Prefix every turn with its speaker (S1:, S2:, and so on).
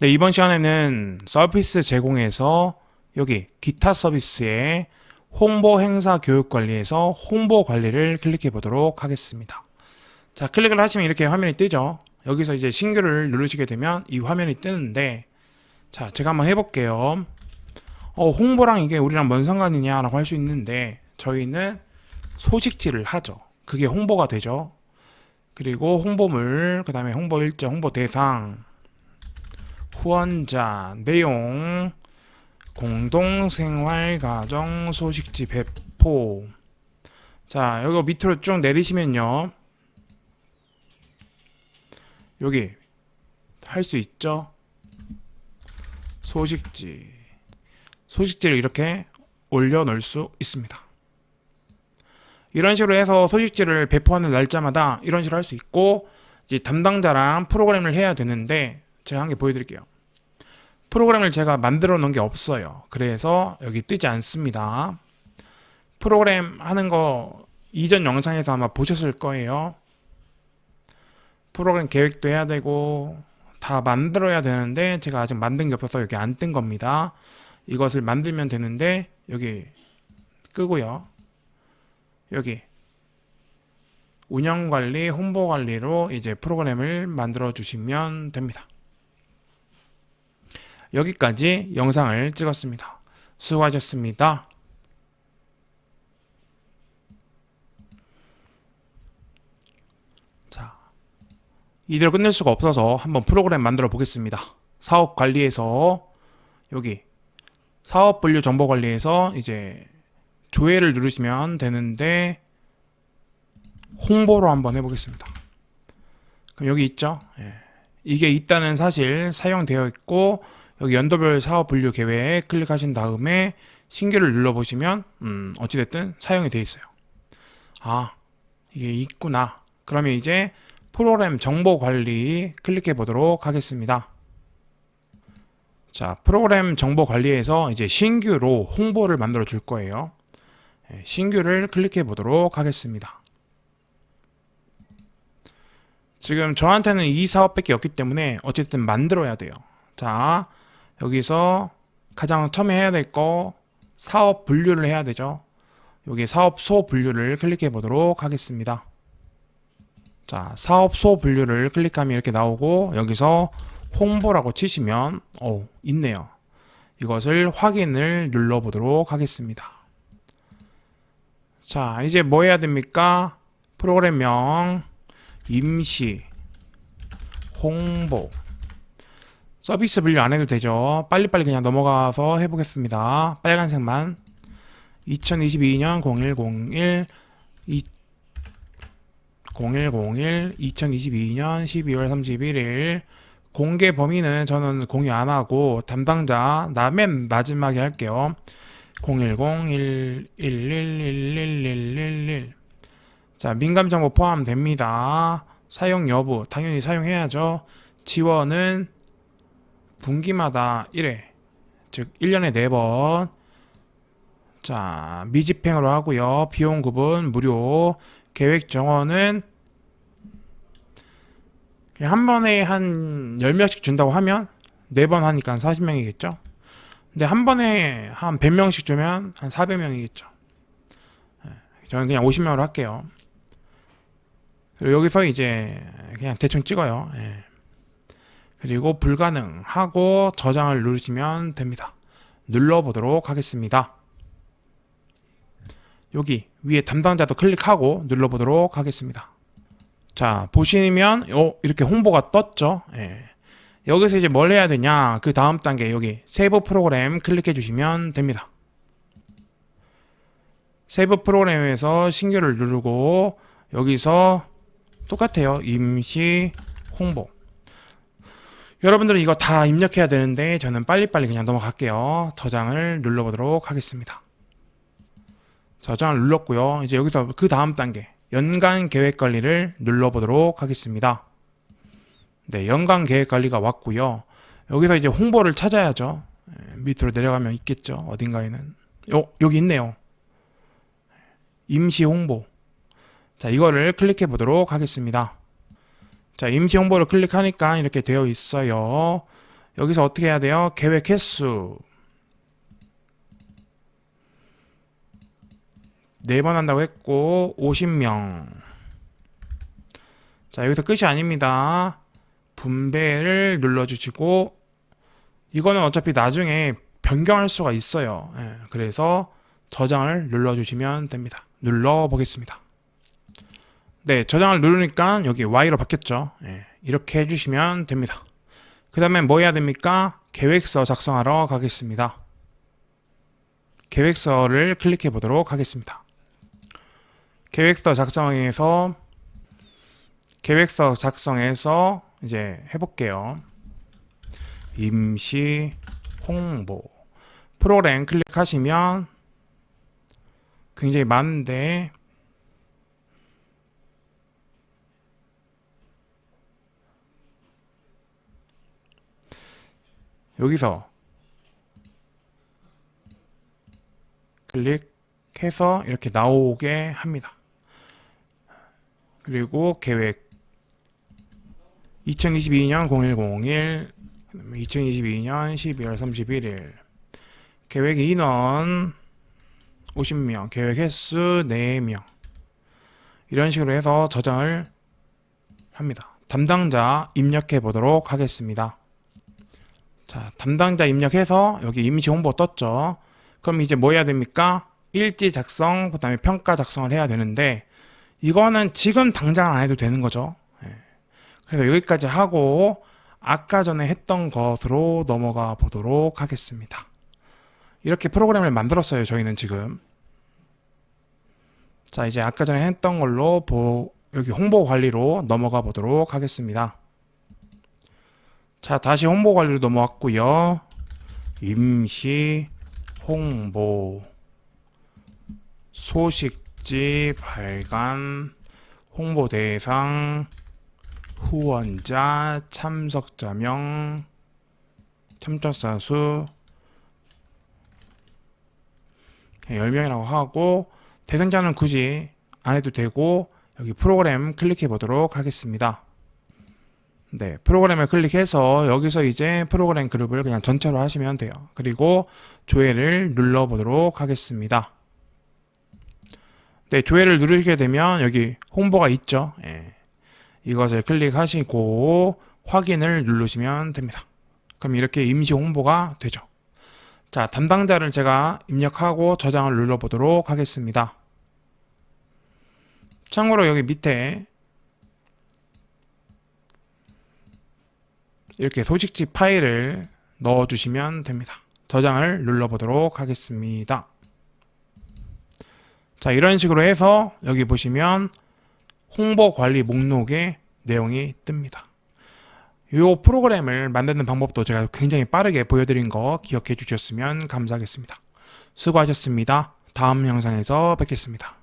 S1: 네, 이번 시간에는 서비스 제공에서 여기 기타 서비스의 홍보 행사 교육 관리에서 홍보 관리를 클릭해 보도록 하겠습니다. 자, 클릭을 하시면 이렇게 화면이 뜨죠. 여기서 이제 신규를 누르시게 되면 이 화면이 뜨는데 자, 제가 한번 해볼게요. 어, 홍보랑 이게 우리랑 뭔 상관이냐라고 할 수 있는데 저희는 소식지를 하죠. 그게 홍보가 되죠. 그리고 홍보물, 그 다음에 홍보 일정, 홍보 대상, 후원자, 내용, 공동생활가정 소식지 배포. 자, 여기 밑으로 쭉 내리시면요. 여기 할 수 있죠? 소식지. 소식지를 이렇게 올려놓을 수 있습니다. 이런 식으로 해서 소식지를 배포하는 날짜마다 이런 식으로 할 수 있고 이제 담당자랑 프로그램을 해야 되는데 제가 한 개 보여드릴게요. 프로그램을 제가 만들어 놓은 게 없어요. 그래서 여기 뜨지 않습니다. 프로그램 하는 거 이전 영상에서 아마 보셨을 거예요. 프로그램 계획도 해야 되고 다 만들어야 되는데 제가 아직 만든 게 없어서 여기 안 뜬 겁니다. 이것을 만들면 되는데 여기 끄고요. 여기 운영 관리, 홍보 관리로 이제 프로그램을 만들어 주시면 됩니다. 여기까지 영상을 찍었습니다. 수고하셨습니다. 자, 이대로 끝낼 수가 없어서 한번 프로그램 만들어 보겠습니다. 사업 관리에서 여기 사업 분류 정보 관리에서 이제 조회를 누르시면 되는데 홍보로 한번 해보겠습니다. 그럼 여기 있죠? 예. 이게 있다는 사실 사용되어 있고 여기 연도별 사업 분류 계획 클릭하신 다음에 신규를 눌러보시면 음, 어찌됐든 사용이 되어 있어요. 아 이게 있구나. 그러면 이제 프로그램 정보 관리 클릭해 보도록 하겠습니다. 자 프로그램 정보 관리에서 이제 신규로 홍보를 만들어 줄 거예요. 예, 신규를 클릭해 보도록 하겠습니다. 지금 저한테는 이 사업밖에 없기 때문에 어쨌든 만들어야 돼요. 자, 여기서 가장 처음에 해야 될 거 사업 분류를 해야 되죠. 여기 사업소 분류를 클릭해 보도록 하겠습니다. 자, 사업소 분류를 클릭하면 이렇게 나오고 여기서 홍보라고 치시면 어, 있네요. 이것을 확인을 눌러 보도록 하겠습니다. 자, 이제 뭐 해야 됩니까? 프로그램명 임시 홍보 서비스 분류 안 해도 되죠. 빨리빨리 그냥 넘어가서 해보겠습니다. 빨간색만 2022년 0101 2 0101 2022년 12월 31일 공개 범위는 저는 공유 안 하고 담당자 나맨 마지막에 할게요. 010-111111111 자, 민감 정보 포함됩니다. 사용 여부 당연히 사용해야죠. 지원은 분기마다 1회 즉 1년에 4번 자 미집행으로 하고요. 비용 구분 무료 계획 정원은 한 번에 한 10명씩 준다고 하면 4번 하니까 40명이겠죠. 근데 한 번에 한 100명씩 주면 한 400명이겠죠. 저는 그냥 50명으로 할게요. 그리고 여기서 이제 그냥 대충 찍어요. 예. 그리고 불가능 하고 저장을 누르시면 됩니다. 눌러보도록 하겠습니다. 여기 위에 담당자도 클릭하고 눌러보도록 하겠습니다. 자 보시면 어, 이렇게 홍보가 떴죠. 예. 여기서 이제 뭘 해야 되냐 그 다음 단계 여기 세이브 프로그램 클릭해 주시면 됩니다. 세이브 프로그램에서 신규를 누르고 여기서 똑같아요. 임시 홍보. 여러분들은 이거 다 입력해야 되는데 저는 빨리빨리 그냥 넘어갈게요. 저장을 눌러보도록 하겠습니다. 저장을 눌렀고요. 이제 여기서 그 다음 단계 연간 계획 관리를 눌러보도록 하겠습니다. 네, 연간 계획 관리가 왔고요. 여기서 이제 홍보를 찾아야죠. 예, 밑으로 내려가면 있겠죠. 어딘가에는. 요, 여기 있네요. 임시 홍보. 자, 이거를 클릭해 보도록 하겠습니다. 자, 임시 홍보를 클릭하니까 이렇게 되어 있어요. 여기서 어떻게 해야 돼요? 계획 횟수. 네 번 한다고 했고 50명. 자 여기서 끝이 아닙니다. 분배를 눌러 주시고 이거는 어차피 나중에 변경할 수가 있어요. 예, 그래서 저장을 눌러 주시면 됩니다. 눌러 보겠습니다 네 저장을 누르니까 여기 Y로 바뀌었죠 예, 이렇게 해주시면 됩니다 그 다음에 뭐 해야 됩니까? 계획서 작성하러 가겠습니다. 계획서를 클릭해 보도록 하겠습니다. 계획서 작성에서 계획서 작성에서 이제 해볼게요. 임시 홍보 프로그램 클릭하시면 굉장히 많은데 여기서 클릭해서 이렇게 나오게 합니다. 그리고 계획 2022년 0101 2022년 12월 31일 계획 인원 50명 계획 횟수 4명 이런 식으로 해서 저장을 합니다. 담당자 입력해 보도록 하겠습니다. 자, 담당자 입력해서 여기 임시 홍보 떴죠. 그럼 이제 뭐 해야 됩니까? 일지 작성, 그 다음에 평가 작성을 해야 되는데, 이거는 지금 당장 안 해도 되는 거죠. 예. 그래서 여기까지 하고, 아까 전에 했던 것으로 넘어가 보도록 하겠습니다. 이렇게 프로그램을 만들었어요, 저희는 지금. 자, 이제 아까 전에 했던 걸로 보, 여기 홍보 관리로 넘어가 보도록 하겠습니다. 자, 다시 홍보 관리로 넘어왔고요. 임시 홍보 소식지 발간 홍보 대상 후원자 참석자명 참석자 수 10명이라고 하고 대상자는 굳이 안 해도 되고 여기 프로그램 클릭해 보도록 하겠습니다. 네, 프로그램을 클릭해서 여기서 이제 프로그램 그룹을 그냥 전체로 하시면 돼요. 그리고 조회를 눌러보도록 하겠습니다. 네, 조회를 누르시게 되면 여기 홍보가 있죠. 예. 이것을 클릭하시고 확인을 누르시면 됩니다. 그럼 이렇게 임시 홍보가 되죠. 자, 담당자를 제가 입력하고 저장을 눌러보도록 하겠습니다. 참고로 여기 밑에 이렇게 소식지 파일을 넣어주시면 됩니다. 저장을 눌러보도록 하겠습니다. 자, 이런 식으로 해서 여기 보시면 홍보 관리 목록에 내용이 뜹니다. 이 프로그램을 만드는 방법도 제가 굉장히 빠르게 보여드린 거 기억해 주셨으면 감사하겠습니다. 수고하셨습니다. 다음 영상에서 뵙겠습니다.